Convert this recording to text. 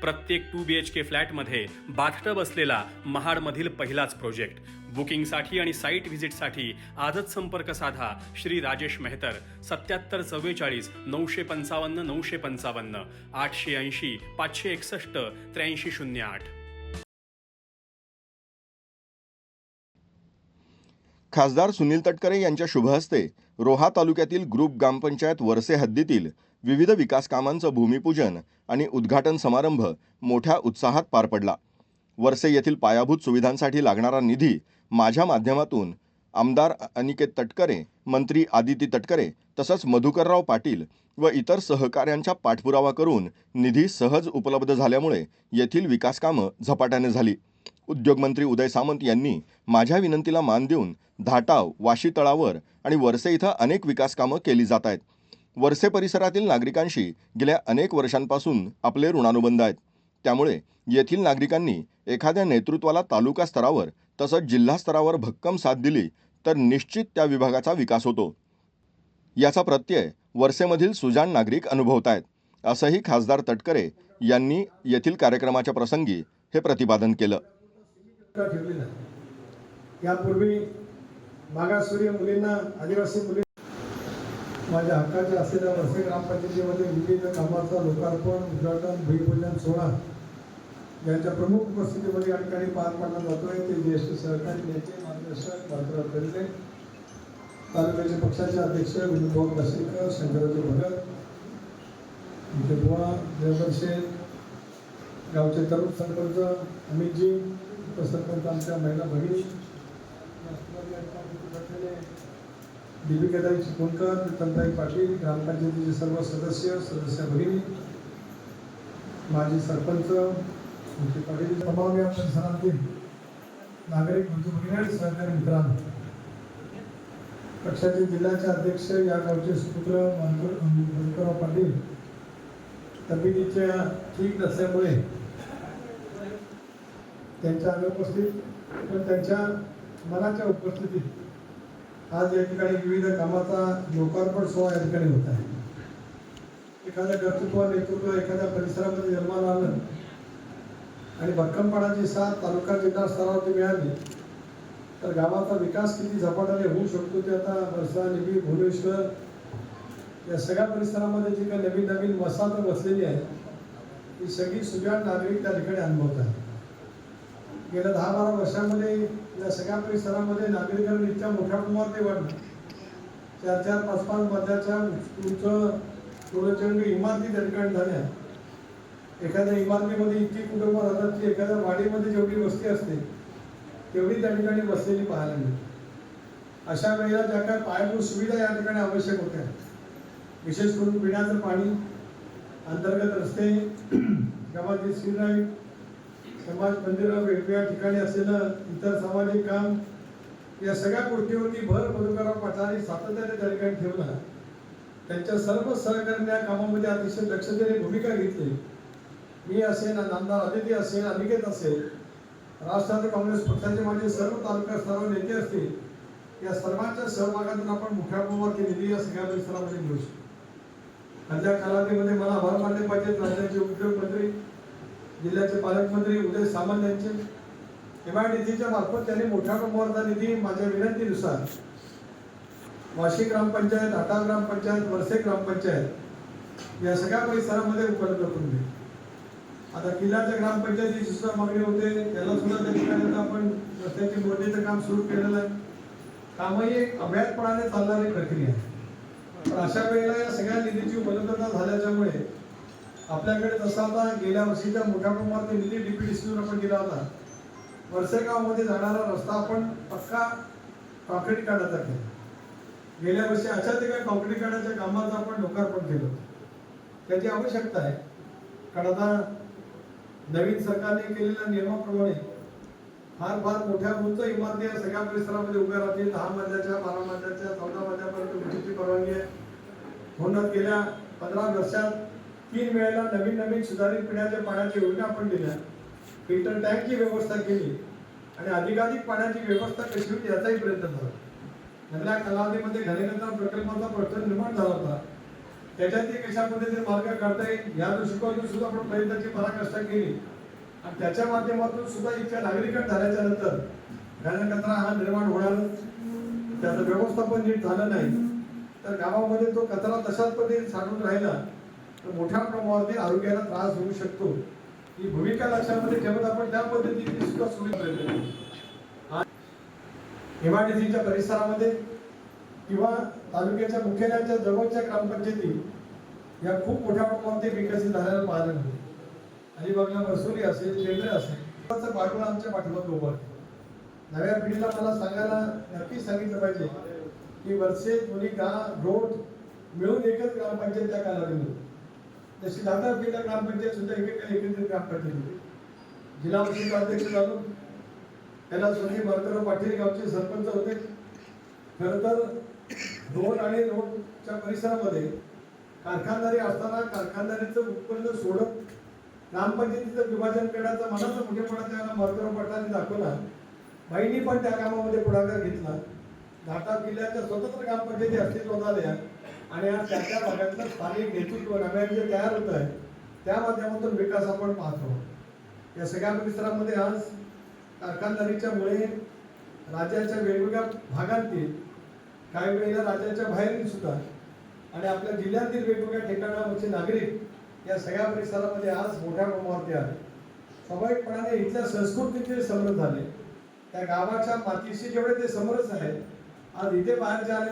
प्रत्येक to B H के फ्लॅटमध्ये bathtub असलेला महाडमधील पहिलाच प्रोजेक्ट. बुकिंगसाठी आणि साईट व्हिजिटसाठी आजच संपर्क साधा श्री राजेश मेहतर. सत्याहत्तर चव्वेचाळीस नऊशे पंचावन्न नऊशे पंचावन्न आठशे ऐंशी पाचशे एकसष्ट त्र्याऐंशी शून्य आठ. खासदार सुनील तटकरे यांच्या शुभहस्ते रोहा तालुक्यातील ग्रुप ग्रामपंचायत वरसे हद्दीतील विविध विकास कामांचं भूमिपूजन आणि उद्घाटन समारंभ मोठ्या उत्साहात पार पडला. वरसे येथील पायाभूत सुविधांसाठी लागणारा निधी माझ्या माध्यमातून आमदार अनिकेत तटकरे मंत्री आदिती तटकरे तसंच मधुकरराव पाटील व इतर सहकाऱ्यांचा पाठपुरावा करून निधी सहज उपलब्ध झाल्यामुळे येथील विकासकामं झपाट्याने झाली. उद्योगमंत्री उदय सामंत यांनी माझ्या विनंतीला मान देऊन धाटाव वाशी तळावर आणि वरसे इथं अनेक विकास कामं केली जात आहेत. वरसे परिसरातील नागरिकांशी गेल्या अनेक वर्षांपासून आपले ऋणानुबंध आहेत. त्यामुळे येथील नागरिकांनी एखाद्या नेतृत्वाला तालुका स्तरावर तसंच जिल्हा स्तरावर भक्कम साथ दिली तर निश्चित त्या विभागाचा विकास होतो. याचा प्रत्यय वरसेमधील सुजाण नागरिक अनुभवत आहेत असंही खासदार तटकरे यांनी येथील कार्यक्रमाच्या प्रसंगी हे प्रतिपादन केलं. ठेवलेला यापूर्वी मागासवर्गीय मुलींना आदिवासी मुली माझ्या हक्काच्या असलेल्या वर्षे ग्रामपंचायतीमध्ये विविध कामाचा लोकार्पण उद्घाटन भूमिपूजन सोहळा यांच्या प्रमुख उपस्थितीमध्ये या ठिकाणी पार पाडला जातोय. ते ज्येष्ठ सहकारी नेते मार्गदर्शक मात्र करिले तालुक्याचे पक्षाचे अध्यक्ष विनुभाऊ दसेकर शंकराजी भगत आमचे बुवा देवकर शेठ गावचे तरुण सरपंच अमितजी उपसरपंच आमच्या महिला भगिनी दीपिकाताई चिपळूणकर प्रीतमताई पाटील ग्रामपंचायतीचे सर्व सदस्य सदस्य भगिनी माजी सरपंच आमचे पाटील तमाम या परिसरातील नागरिक बंधू भगिनी आणि सहकारी मित्रांनो. पक्षाचे जिल्ह्याचे अध्यक्ष या गावचे सुपुत्र मानकर मधुकरराव पाटील. तब्येतीच्या ठीक नसल्यामुळे त्यांच्या अनुपस्थित पण त्यांच्या मनाच्या उपस्थितीत आज या ठिकाणी विविध कामाचा लोकार्पण सोहळा या ठिकाणी होत आहे. एखाद्या कर्तृत्व नेतृत्व एखाद्या परिसरामध्ये जन्माला आलं आणि भक्कमपणाची साथ तालुका जिल्हा स्तरावरती मिळाली तर गावाचा विकास किती झपाट्याने होऊ शकतो ते आता वर्षा निबी भुवनेश्वर या सगळ्या परिसरामध्ये जी काही नवीन नवीन वसाहत बसलेली आहे ती सगळी सुजाण नागरिक त्या ठिकाणी अनुभवत आहे गेल्या दहा बारा वर्षामध्ये या सगळ्या परिसरामध्ये नागरिकांनी इतक्या मोठ्या प्रमाणात वाढलं. चार चार पाच पाच मध्याच्या उंच प्रचंड इमारती त्या ठिकाणी झाल्या. एखाद्या इमारतीमध्ये इतकी कुटुंब राहतात की एखाद्या वाडीमध्ये जेवढी वस्ती असते तेवढी त्या ठिकाणी बसलेली पाहायला मिळते. अशा वेळेला ज्या काय पायाभूत सुविधा या ठिकाणी आवश्यक होत्या. विशेष करून पिण्याचं पाणी अंतर्गत रस्ते गावातील सीलाईट समाज मंदिरं वेगवेगळ्या ठिकाणी असलेलं इतर सामाजिक काम या सगळ्या गोष्टीवरती भर पदुकाराव पाटलांनी सातत्याने त्या ठिकाणी ठेवला त्यांच्या सर्व सहकार्या कामामध्ये अतिशय दक्षतेने भूमिका घेतली. मी असेल नामदार अदिती असेल अनिकेत असेल राष्ट्रवादी काँग्रेस पक्षाचे माझे सर्व तालुका सर्व नेते असतील या सर्वांच्या सहभागातून आपण मोठ्या प्रमाणात निधी या सगळ्या परिसरामध्ये मिळू शकतो कालावधीमध्ये मला आभार मानले पाहिजेत राज्याचे उद्योगमंत्री जिल्ह्याचे पालकमंत्री उदय सामंत यांचे. सीच्या मार्फत त्यांनी मोठ्या प्रमाणाचा निधी माझ्या विनंतीनुसार वाशी ग्रामपंचायत आटा ग्रामपंचायत वरसे ग्रामपंचायत या सगळ्या परिसरामध्ये उपलब्ध करून दिली. आता किल्ल्याच्या ग्रामपंचायतीची सुद्धा मागणी होते. त्याला सुद्धा त्या ठिकाणी आपण रस्त्याची मोडणीचं काम सुरू केलेलं आहे. कामही एक अभ्यासपणाने चालणारी प्रक्रिया आहे. पण अशा वेळेला या सगळ्या निधीची उपलब्धता झाल्याच्यामुळे आपल्याकडे तसा आता गेल्या वर्षीच्या मोठ्या प्रमाणात निधी डीपीडीसीतून आपण दिला होता. वरसेगावमध्ये जाणारा रस्ता आपण पक्का कॉन्क्रीट काढायचा केला गेल्या वर्षी अशा ठिकाणी कॉन्क्रीट काढायच्या कामाचं आपण लोकार्पण केलं होतं. त्याची आवश्यकता आहे. कारण आता नवीन सरकारने केलेल्या नियमाप्रमाणे फार फार मोठ्या उंच इमारती या सगळ्या परिसरामध्ये उभ्या राहतील. दहा मजल्याच्या बारा मजल्याच्या चौदा मजल्यापर्यंत उंचीची परवानगी आहे. म्हणून गेल्या पंधरा वर्षात तीन वेळेला नवीन नवीन सुधारित पिण्याच्या पाण्याच्या योजना आपण दिल्या. फिल्टर टँकची व्यवस्था केली. आणि अधिकाधिक पाण्याची व्यवस्था कशी होती याचाही प्रयत्न झाला. नगरा कालावधीमध्ये घनकचरा प्रकल्पाचा प्रश्न निर्माण झाला होता. त्याच्यातही कशा पद्धतीने मार्ग काढता येईल या दृष्टिकोनातून सुद्धा आपण प्रयत्नाची पराकाष्ठा केली. आणि त्याच्या माध्यमातून सुद्धा इतक्या नागरिकांत झाल्याच्यानंतर घनकचरा हा निर्माण होणारच त्याचं व्यवस्थापन नीट झालं नाही. तर गावामध्ये तो कचरा तशाच पद्धतीने साठून राहिला. तर मोठ्या प्रमाणामध्ये आरोग्याला त्रास होऊ शकतो. ही भूमिका लक्षामध्ये ठेवत आपण त्या पद्धतीने सुद्धा सुविधा एमआयडीसीच्या परिसरामध्ये किंवा तालुक्याच्या मुख्यालयाच्या जवळच्या ग्रामपंचायती या खूप मोठ्या प्रमाणात विकसित झालेल्या पाहायला मिळते अलिबागला मसुरी असेल केंद्र असेल त्याचं आमच्या पाठीमागे उभं नव्या पिढीला मला सांगायला नक्की सांगितलं पाहिजे की वर्षे मुली गा रोड मिळून एकच ग्रामपंचायत त्या कालावधीमध्ये. जशी दादा पिढीला ग्रामपंचायत सुद्धा एकेकाळी एकत्रित ग्रामपंचायत होती जिल्हा परिषद अध्यक्ष झालो. त्याला स्वतः मार्कराव पाटील गावचे सरपंच होते. खरं तर रोड आणि रोडच्या परिसरामध्ये कारखानदारी असताना कारखानदारीचं उत्पन्न सोडत ग्रामपंचायतीचं विभाजन करण्याचा मनाचा मोठेपणा त्याला मार्कराव पाटलांनी दाखवला. बाईंनी पण त्या कामामध्ये पुढाकार घेतला. घाटा किल्ल्याच्या स्वतंत्र ग्रामपंचायती अस्तित्वात आल्या. आणि आज त्या त्या भागातलं स्थानिक नेतृत्व नव्याने जे तयार होत आहे. त्या माध्यमातून विकास आपण पाहतो. या सगळ्या परिसरामध्ये आज कारखानदारीच्या मुळे राज्याच्या वेगवेगळ्या भागांतील काही वेळेला राज्याच्या बाहेरील सुद्धा आणि आपल्या जिल्ह्यातील वेगवेगळ्या ठिकाणावरचे नागरिक या सगळ्या परिसरामध्ये आज मोठ्या प्रमाणावरती आले. स्वाभाविकपणाने इथल्या संस्कृतीचे समृद्ध झाले. त्या गावाच्या मातीशी जेवढे ते समरस आहेत आज इथे बाहेरचे आलेले